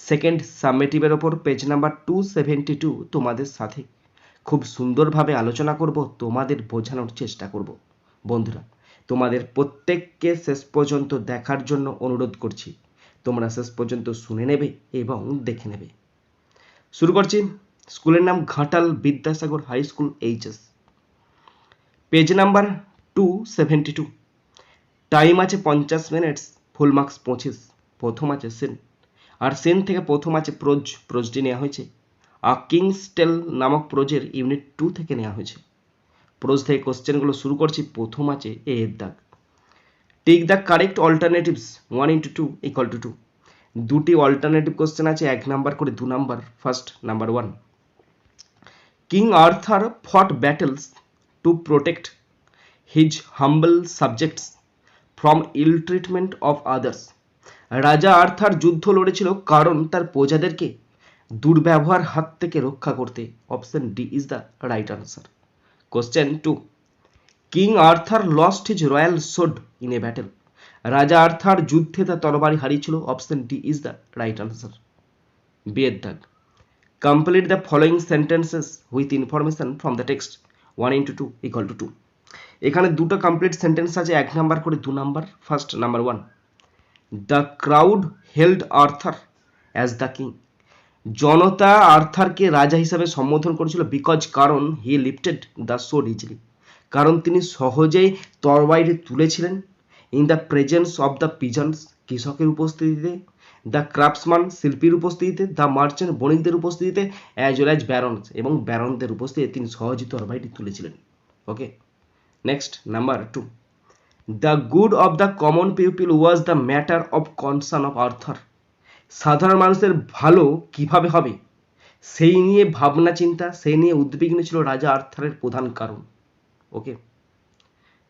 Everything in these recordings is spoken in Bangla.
সেকেন্ড সাবমেটিভের ওপর page number two seventy two তোমাদের সাথে। খুব সুন্দরভাবে আলোচনা করব, তোমাদের বোঝানোর চেষ্টা করব। বন্ধুরা, তোমাদের প্রত্যেককে শেষ পর্যন্ত দেখার জন্য অনুরোধ করছি। তোমরা শেষ পর্যন্ত শুনে নেবে এবং দেখে নেবে। শুরু করছি। স্কুলের নাম Ghatal Vidyasagar high school HS. Page number two seventy two time আছে পঞ্চাশ মিনিটস, ফুল মার্কস পঁচিশ, প্রথম আছে সেন আর সেন থেকে প্রথম আছে প্রোজ, প্রোজটি নেওয়া হয়েছে। আর কিংস টেল নামক প্রোজের ইউনিট টু থেকে নেওয়া হয়েছে। প্রোজ থেকে কোশ্চেনগুলো শুরু করছি, প্রথম আছে এ এর দাগ। Take the correct alternatives, one into two equal to two. দুটি অল্টারনেটিভ কোশ্চেন আছে, এক নাম্বার করে দু number, first number one. King Arthur fought battles to protect his humble subjects from ill treatment of others. রাজা আর্থার যুদ্ধ লড়েছিল কারণ তার প্রজাদেরকে দুর্ব্যবহার হাত থেকে রক্ষা করতে। Option D is the right answer question two King Arthur lost his royal sword in a battle রাজা আর্থার যুদ্ধে তার তরবারি হারিয়েছিল। Option D is the right answer বিয়ের দাগ। Complete the following sentences with information from the text one into two equal to two এখানে দুটো কমপ্লিট সেন্টেন্স আছে, এক নাম্বার করে দু number first number one the crowd held Arthur as the king. জনতা আর্থারকে রাজা হিসাবে সম্বোধন করেছিল বিকজ কারণ he lifted the sword easily কারণ তিনি সহজেই তরবারি তুলেছিলেন। In the presence of the peasants কৃষকের উপস্থিতিতে, দ্য ক্রাফটসম্যান শিল্পীর উপস্থিতিতে, দ্য মার্চেন্ট বণিকদের উপস্থিতিতে, অ্যাজ ওয়েল অ্যাজ ব্যারনস এবং ব্যারনদের উপস্থিতিতে তিনি সহজেই তরবারিটি তুলেছিলেন। Okay, next, number two. The good of the common people was the matter of concern of Arthur সাধারণ মানুষের ভালো কীভাবে হবে? সেই নিয়ে ভাবনা, চিন্তা, সেই নিয়ে উদ্বিগ্ন ছিল রাজা আর্থারের প্রধান কারণ। ওকে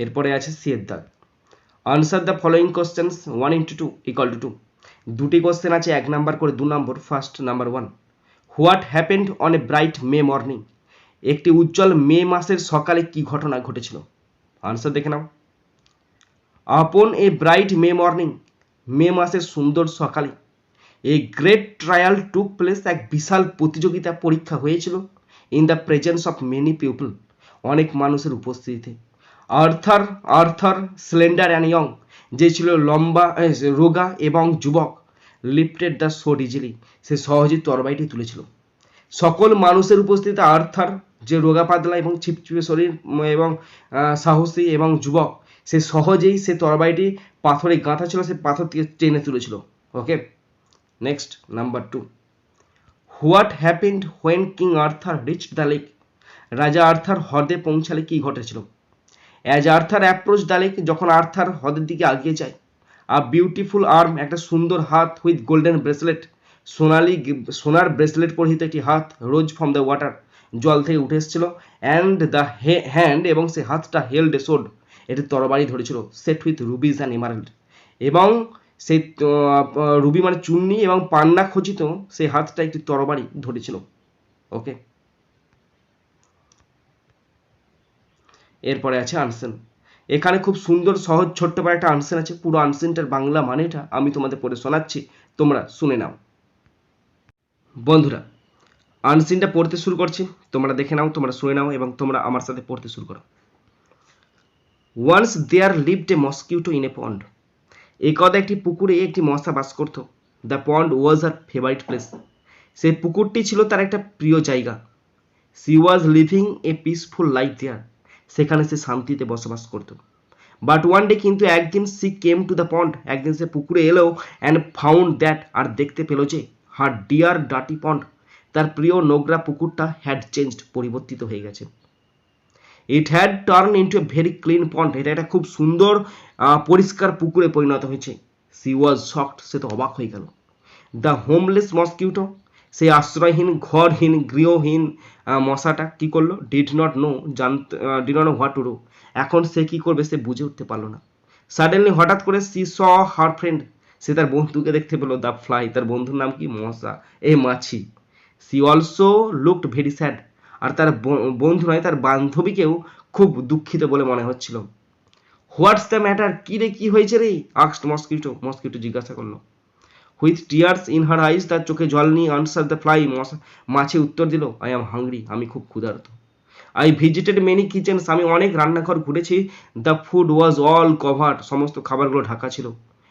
এরপরে আছে সিয়ের answer the following questions one into two equal to two two question আছে, এক নাম্বার করে দু number first number one what happened on a bright May morning একটি উজ্জ্বল মে মাসের সকালে কি ঘটনা ঘটেছিল? আনসার দেখে নাও। আপন এ ব্রাইট মে মর্নিং মে মাসের সুন্দর সকালে a great trial took place এক বিশাল প্রতিযোগিতা পরীক্ষা হয়েছিল in the presence of many people অনেক মানুষের উপস্থিতিতে। Arthur Arthur slender and young যে ছিল লম্বা রোগা এবং যুবক লিফটেড দ্য সোড ইজিলি সে সহজেই তরবারিটি তুলেছিল। সকল মানুষের উপস্থিতিতে আর্থার যে রোগা পাতলা এবং ছিপছিপে শরীর, এবং সাহসী এবং যুবক সে সহজেই সে তরবারিটি পাথরে গাঁথা ছিল, সে পাথর থেকে টেনে তুলেছিল। Okay next number two what happened when King Arthur reach the lake রাজা আর্থার হ্রদে পৌঁছালে কি ঘটেছিল? As Arthur approach the lake যখন আর্থার হ্রদের দিকে আগিয়ে যায় আর বিউটিফুল আর্ম একটা সুন্দর হাত উইথ গোল্ডেন ব্রেসলেট সোনালি সোনার ব্রেসলেট পরিহিত একটি হাত রোজ ফ্রম দ্য ওয়াটার জল থেকে উঠে এসেছিল অ্যান্ড দ্য হ্যান্ড এবং সে হাতটা হেল্ড সোড এটি তরবারি ধরেছিল। Set with rubies and emerald. এবং সেই রুবি মানে চুন্নি এবং পান্না খচিত সেই হাতটা একটি তরবারি ধরেছিল। ওকে এরপরে আছে আনসেন। এখানে খুব সুন্দর, সহজ, ছোট্ট পায়ে একটা আনসেন আছে। পুরো আনসেনটার বাংলা মানেটা আমি তোমাদের পড়ে শোনাচ্ছি। তোমরা শুনে নাও। বন্ধুরা আনসিনটা পড়তে শুরু করছি। তোমরা দেখে নাও, তোমরা শুনে নাও এবং তোমরা আমার সাথে পড়তে শুরু করো। Once there lived a mosquito in a pond এই একদা একটি পুকুরে একটি মশা বাস করত। The pond was her favourite place সেই পুকুরটি ছিল তার একটা প্রিয় জায়গা। She was living a peaceful life there সেখানে সে শান্তিতে বসবাস করত। বাট ওয়ান ডে কিন্তু একদিন she came to the pond একদিন সে পুকুরে এলো অ্যান্ড ফাউন্ড দ্যাট আর দেখতে পেল যে হার ডিয়ার ডাটি পন্ড তার প্রিয় নোংরা পুকুরটা হ্যাড চেঞ্জড পরিবর্তিত হয়ে গেছে। It had turn into a very clean pond এটা একটা খুব সুন্দর পরিষ্কার পুকুরে পরিণত হয়েছে। সি ওয়াজ শকড সে তো অবাক হয়ে গেল। দ্য হোমলেস মসকিউটো সেই আশ্রয়হীন, ঘরহীন, গৃহহীন মশাটা কি করল? ডিড নট নো জানতে did not know what to do এখন সে কি করবে? সে বুঝে উঠতে পারল না। সাডেনলি হঠাৎ করে সি স হার ফ্রেন্ড সে তার বন্ধুকে দেখতে পেল দ্য ফ্লাই তার বন্ধুর নাম কি? মশা। এ মাছি। She also looked very sad আর তার বন্ধু নয়, তার বান্ধবীকেও খুব দুঃখিত বলে মনে হচ্ছিল। What's the matter? কি রে, কি হয়েছে রে? আক্সড মস্কিটো মস্কিটো জিজ্ঞাসা করল। With tears in her eyes তার চোখে জল নিয়ে আনসার দ্য ফ্লাই মাছে উত্তর দিল আই এম হাংরি আমি খুব ক্ষুধার্ত। আই ভিজিটেড মেনি কিচেনস আমি অনেক রান্নাঘর ঘুরেছি। The food was all cover সমস্ত খাবারগুলো ঢাকা ছিল।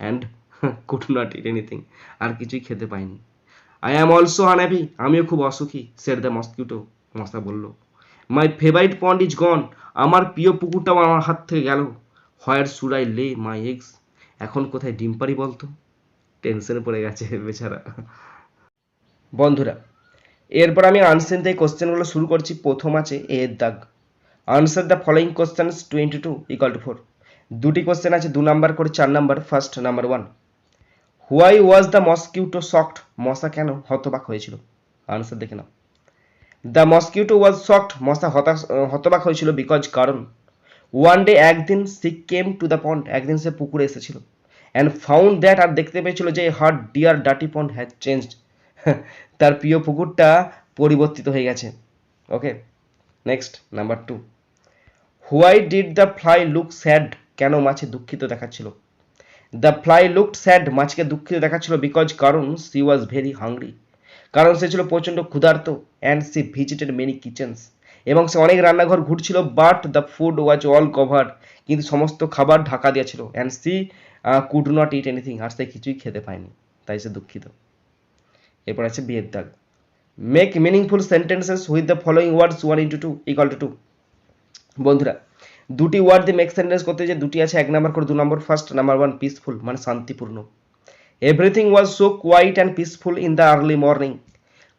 And could not eat anything আর কিছুই খেতে পাইনি। আই অ্যাম অলসো আনহ্যাপি আমিও খুব অসুখী সেট দ্য মস্কিটো মশা বলল my favourite pond is gone আমার প্রিয় পুকুরটাও আমার হাত থেকে গেল। হোয়ার আই লে মাই এগস এখন কোথায় ডিম পারি বলতো? টেনশনে পড়ে গেছে বেচারা। বন্ধুরা, এরপর আমি আনসার দিয়ে কোশ্চেনগুলো শুরু করছি। প্রথম আছে এর দাগ। Answer the following questions twenty two equal to four দুটি কোশ্চেন আছে, দু নাম্বার করে চার number first number one why was the mosquito shocked মশা কেন হতবাক হয়েছিল? আনসার দেখে নাও। দ্য মসকিউটো ওয়াজ শকড মশা হতাশ হতবাক হয়েছিল বিকজ কারণ ওয়ান ডে একদিন she came to the pond একদিন সে পুকুরে এসেছিল অ্যান্ড ফাউন্ড দ্যাট আর দেখতে পেয়েছিল যে হার ডিয়ার ডাটি পন্ড হ্যাজ চেঞ্জড তার প্রিয় পুকুরটা পরিবর্তিত হয়ে গেছে। Okay next number two why did the fly look sad কেন মাছে দুঃখিত দেখাচ্ছিল? দ্য ফ্লাই লুকড স্যাড মাছকে দুঃখিত দেখাচ্ছিল বিকজ কারণ সি ওয়াজ ভেরি হাংরি কারণ সে ছিল প্রচণ্ড ক্ষুধার্ত and she visited many kitchens এবং সে অনেক রান্নাঘর ঘুরছিল but the food was all cover কিন্তু সমস্ত খাবার ঢাকা দেওয়া ছিল and she could not eat anything আর সে কিছুই খেতে পায়নি। তাই সে দুঃখিত। এরপর আছে বিয়ের দাগ। Make meaningful sentences with the following words one into two equal to two বন্ধুরা, দুটি ওয়ার্ড দিয়ে মেক সেন্টেন্স করতে যে দুটি আছে, এক নাম্বার করে দু number first number one peaceful মানে শান্তিপূর্ণ। Everything was so quiet and peaceful in the early morning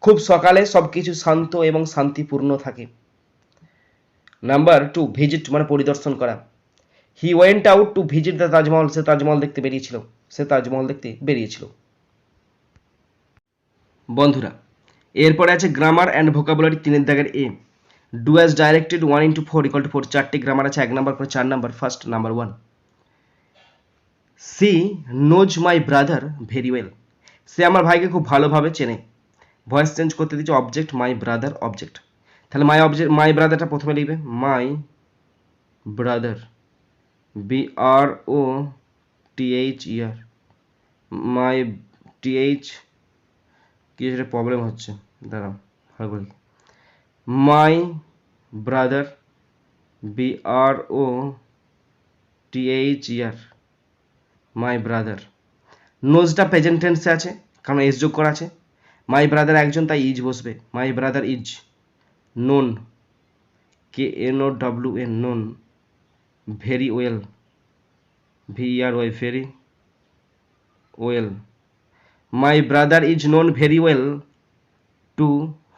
খুব সকালে সব কিছু শান্ত এবং শান্তিপূর্ণ থাকে। নাম্বার টু ভিজিট মানে পরিদর্শন করা। He went out to visit the Taj Mahal সে তাজমহল দেখতে বেরিয়েছিল। সে তাজমহল দেখতে বেরিয়েছিল। বন্ধুরা, এরপরে আছে গ্রামার অ্যান্ড ভোকাবুলারি তিনের দাগের A do as directed one into four equal to four চারটি গ্রামার আছে, এক নাম্বার করে চার number first number one she knows my brother very well. সে আমার ভাইকে খুব ভালোভাবে চেনে। ভয়েস চেঞ্জ করতে দিচ্ছে অবজেক্ট মাই ব্রাদার, অবজেক্ট। তাহলে মাই অবজেক্ট মাই ব্রাদারটা প্রথমে লিখবে, my brother B R O T H E R my T H কি প্রবলেম হচ্ছে? দাঁড়াও ভালো করে my brother B R O T H E R my brother নোজটা present টেন্সে আছে, কারণ এস যোগ করা আছে। মাই ব্রাদার একজন, তাই ইজ বসবে। My brother is known K N O W N known very well V R Y very well my brother is known very well to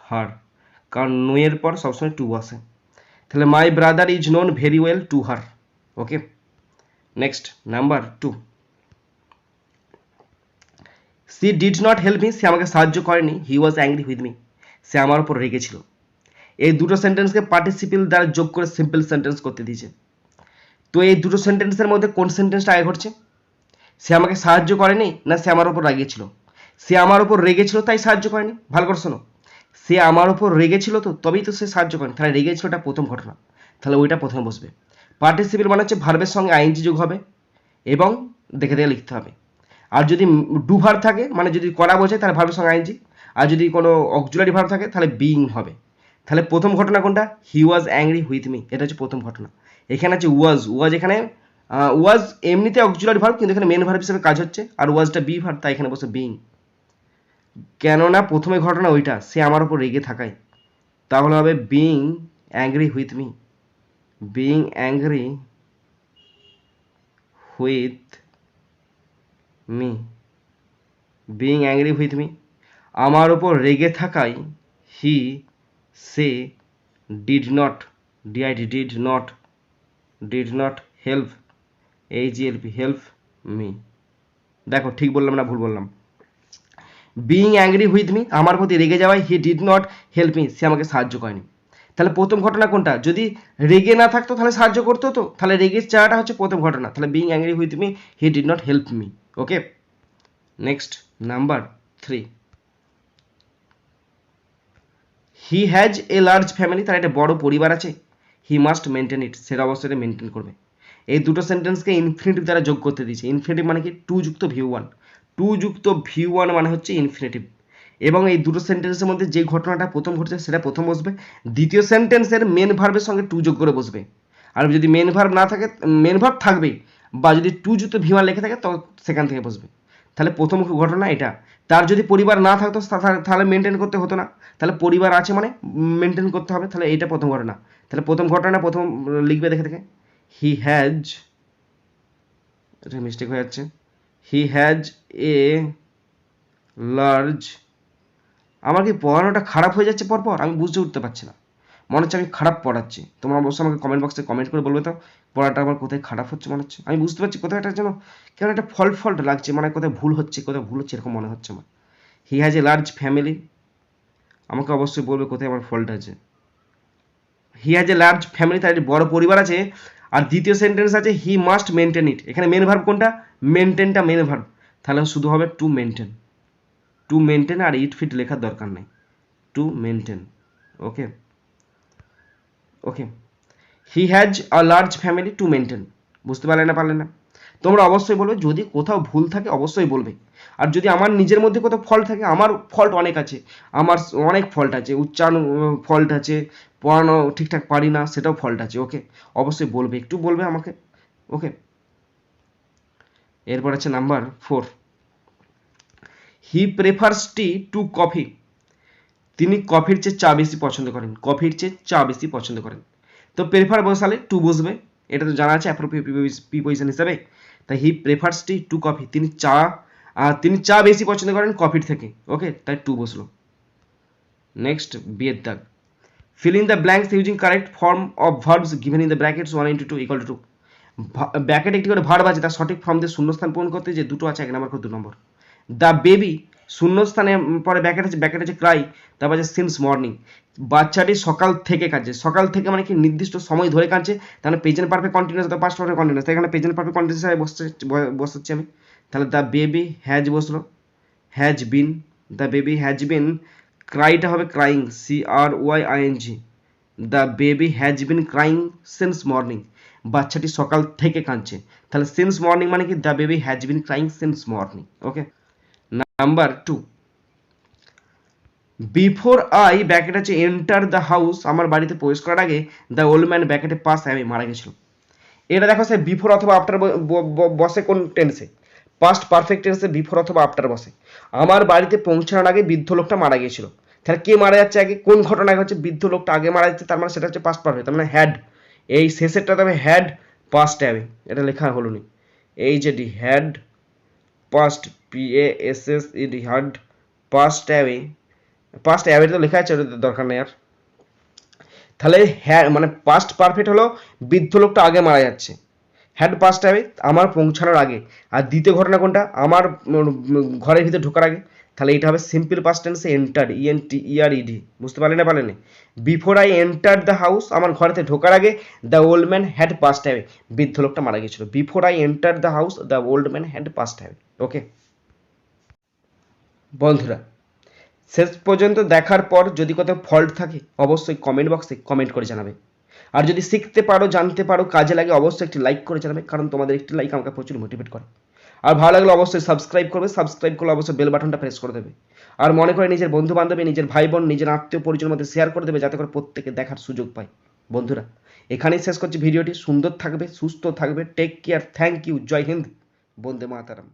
her কারণ নোয়ের পর সবসময় টু আসে। তাহলে my brother is known very well to her okay next number two she did not help me সে আমাকে সাহায্য করেনি। He was angry with me সে আমার উপর রেগেছিল এই দুটো সেন্টেন্সকে পার্টিসিপিল দ্বারা যোগ করে সিম্পল সেন্টেন্স করতে দিয়েছে। তো এই দুটো সেন্টেন্সের মধ্যে কোন সেন্টেন্সটা আগে ঘটছে? সে আমাকে সাহায্য করেনি না সে আমার ওপর রাগিয়েছিল সে আমার ওপর রেগেছিল তাই সাহায্য করেনি? ভালো করে শোনো। সে আমার ওপর রেগেছিল তো, তবেই তো সে সাহায্য করেনি। তাহলে রেগেছিল ওটা প্রথম ঘটনা। তাহলে ওইটা প্রথমে বসবে। পার্টিসিপিল মানে হচ্ছে ভার্বের সঙ্গে আইনজি যোগ হবে এবং দেখে দেখে লিখতে হবে। আর যদি ডু ভার্ব থাকে মানে যদি করা বোঝায়, তাহলে ভার্বের সঙ্গে আইনজি আর যদি কোনো অক্সুলারি ভার্ব থাকে, তাহলে বিং হবে। তাহলে প্রথম ঘটনা কোনটা? He was angry with me এটা হচ্ছে প্রথম ঘটনা। এখানে আছে ওয়াজ ওয়াজ এখানে ওয়াজ এমনিতে অক্সুলারি ভার্ব, কিন্তু এখানে মেন ভার্ব হিসেবে কাজ হচ্ছে। আর ওয়াজটা বি ভার্ব তাই এখানে বসে বিং কেননা প্রথমে ঘটনা ওইটা, সে আমার উপর রেগে থাকায়। তাহলে হবে being angry with me being angry with me. Being angry with me আমার ওপর রেগে থাকায় he say did not D I D did not did not help H L P help me দেখো, ঠিক বললাম না ভুল বললাম। বিইং অ্যাংরি উইথ মি আমার প্রতি রেগে যাওয়ায় he did not help me সে আমাকে সাহায্য করেনি। তাহলে প্রথম ঘটনা কোনটা? যদি রেগে না থাকতো তাহলে সাহায্য করতো তো? তাহলে রেগের চাটা হচ্ছে প্রথম ঘটনা। তাহলে being angry with me he did not help me okay next number three he has a large family তার একটা বড় পরিবার আছে। হি মাস্ট মেনটেন ইট সেটা অবশ্যই মেনটেন করবে। এই দুটো সেন্টেন্সকে ইনফিনিটিভ দ্বারা যোগ করতে দিয়েছে। ইনফিনিটিভ মানে কি? টু যুক্ত ভিউ ওয়ান টু যুক্ত ভিউ ওয়ান মানে হচ্ছে ইনফিনিটিভ এবং এই দুটো সেন্টেন্সের মধ্যে যে ঘটনাটা প্রথম ঘটছে, সেটা প্রথম বসবে। দ্বিতীয় সেন্টেন্সের মেন ভার্বের সঙ্গে টু যোগ করে বসবে। আর যদি মেন ভার্ব না থাকে মেন ভার্ব থাকবেই। বা যদি টু যুক্ত ওয়ান লেখা থাকে, তো সেখান থেকে বসবে। তাহলে প্রথম ঘটনা এটা। তার যদি পরিবার না থাকতো তাহলে মেনটেন করতে হতো না। তাহলে পরিবার আছে মানে মেনটেন করতে হবে, তাহলে এইটা প্রথম ঘটনা। তাহলে প্রথম ঘটনা প্রথম লিখবে দেখে দেখে। হি হ্যাজ এটা মিস্টেক হয়ে যাচ্ছে। হি হ্যাজ এ লার্জ আমার কি পড়ানোটা খারাপ হয়ে যাচ্ছে পরপর? আমি বুঝতে উঠতে পারছি না। মনে হচ্ছে আমি খারাপ পড়াচ্ছি। তোমরা অবশ্যই আমাকে কমেন্ট বক্সে কমেন্ট করে বলবে তো, পড়াটা আমার কোথায় খারাপ হচ্ছে মনে হচ্ছে? আমি বুঝতে পারছি কোথায় একটা যেন, কেন একটা ফল্ট ফল্ট লাগছে মানে কোথায় ভুল হচ্ছে, কোথায় ভুল হচ্ছে, এরকম মনে হচ্ছে আমার। He has a large family আমাকে অবশ্যই বলবে কোথায় আমার ফল্ট আছে। He has a large family তার একটি বড় পরিবার আছে, আর দ্বিতীয় সেন্টেন্স আছে হি মাস্ট মেনটেন ইট এখানে মেন ভার্ব কোনটা? মেনটেনটা মেন ভার্ব তাহলে শুধু হবে টু মেনটেন টু মেনটেন আর ইট ফিট লেখার দরকার নেই। To maintain okay okay he has a large family to maintain বুঝতে পারলে না পারলে না? তোমরা অবশ্যই বলবে, যদি কোথাও ভুল থাকে অবশ্যই বলবে। আর যদি আমার নিজের মধ্যে কোথাও ফল্ট থাকে, আমার ফল্ট অনেক আছে। আমার অনেক ফল্ট আছে। উচ্চারণ ফল্ট আছে, পড়ানো ঠিকঠাক পারি না, সেটাও ফল্ট আছে। ওকে অবশ্যই বলবে, একটু বলবে আমাকে। ওকে এরপর আছে number four he prefers tea to coffee তিনি কফির চেয়ে চা বেশি পছন্দ করেন, কফির চেয়ে চা বেশি পছন্দ করেন। তো প্রেফার বসালে টু বসবে, এটা তো জানা আছে প্রিপোজিশন হিসাবে। তাই he prefers tea to coffee তিনি চা তিনি চা বেশি পছন্দ করেন কফির থেকে। ওকে তাই টু বসল। নেক্সট বিয়ের দাগ। Fill in the blanks using correct form of verbs given in brackets 1 into 2 equal to 2 bracket একটি করে ভার্ব আছে, তার সঠিক ফর্ম দিয়ে শূন্যস্থান পূরণ করতে যে দুটো আছে, এক নম্বর করে দু নম্বর। দ্য বেবি শূন্যস্থানে পরে ব্যাকেট আছে ব্যাকেট আছে ক্রাই তারপর আছে সিন্স মর্নিং বাচ্চাটি সকাল থেকে কাঁদছে। সকাল থেকে মানে কি নির্দিষ্ট সময় ধরে কাঁদছে, তাহলে প্রেজেন্ট পারফেক্ট কন্টিনিউয়াস অথবা পাস্ট পারফেক্ট কন্টিনিউয়াস এখানে প্রেজেন্ট পারফেক্ট কন্টিনিউয়াস হিসাবে বসছে বসাচ্ছি আমি। তাহলে দ্য বেবি হ্যাজ বসল। Has been the baby has been ক্রাইটা হবে crying C R Y I N G the baby has been crying since morning বাচ্চাটি সকাল থেকে কাঁদছে। তাহলে সিন্স মর্নিং মানে কি? The baby has been crying since morning okay number two. Before I bracket আছে এন্টার দ্য হাউস, আমার বাড়িতে প্রবেশ করার আগে দ্য ওল্ড ম্যান ব্যাকেটে পাস আমি মারা গেছিল এটা দেখো স্যার বিফোর অথবা আফটার বসে কোন টেন্সে পাস্ট পারফেক্ট টেন্সে বিফোর অথবা আফটার বসে। আমার বাড়িতে পৌঁছানোর আগে বৃদ্ধ লোকটা মারা গিয়েছিল। তাহলে কে মারা যাচ্ছে আগে? কোন ঘটনা হচ্ছে বৃদ্ধ লোকটা আগে মারা যাচ্ছে? তার মানে সেটা হচ্ছে পাস্ট পারফেক্ট তার মানে হ্যাড এই শেষেরটা তবে হ্যাড পাস্ট অ্যাবে এটা লেখা হলো নি। এই যে D had passed P A S S E D had passed away passed away তো লেখা আছে দরকার নেই আর। তাহলে হ্যাঁ মানে পাস্ট পারফেক্ট হলো, বৃদ্ধ লোকটা আগে মারা যাচ্ছে। হ্যাড পাস্ট অ্যাওয়ে আমার পৌঁছানোর আগে। আর দ্বিতীয় ঘটনা কোনটা? আমার ঘরের ভিতরে ঢোকার আগে। তাহলে এটা হবে সিম্পল পাস্ট টেন্সে enter E N T E R E D বুঝতে পারলেন না পারলেন before I enter the house আমার ঘরেতে ঢোকার আগে the old man had passed away বৃদ্ধ লোকটা মারা গেছিল before I enter the house the old man had passed away okay বন্ধুরা, শেষ পর্যন্ত দেখার পর যদি কোথাও ফল্ট থাকে, অবশ্যই কমেন্ট বক্সে কমেন্ট করে জানাবে। আর যদি শিখতে পারো, জানতে পারো, কাজে লাগে, অবশ্যই একটি লাইক করে জানাবে, কারণ তোমাদের একটি লাইক আমাকে প্রচুর মোটিভেট করে। আর ভালো লাগলে অবশ্যই সাবস্ক্রাইব করবে সাবস্ক্রাইব করলে অবশ্যই বেল বাটনটা প্রেস করে দেবে। আর মনে করে নিজের বন্ধু বান্ধবী নিজের ভাই বোন নিজের আত্মীয় পরিজনের মধ্যে শেয়ার করে দেবে, যাতে করে প্রত্যেকে দেখার সুযোগ পায়। বন্ধুরা, এখানেই শেষ করছি ভিডিওটি। সুন্দর থাকবে, সুস্থ থাকবে। টেক কেয়ার থ্যাংক ইউ জয় হিন্দ, বন্দে মাতারাম।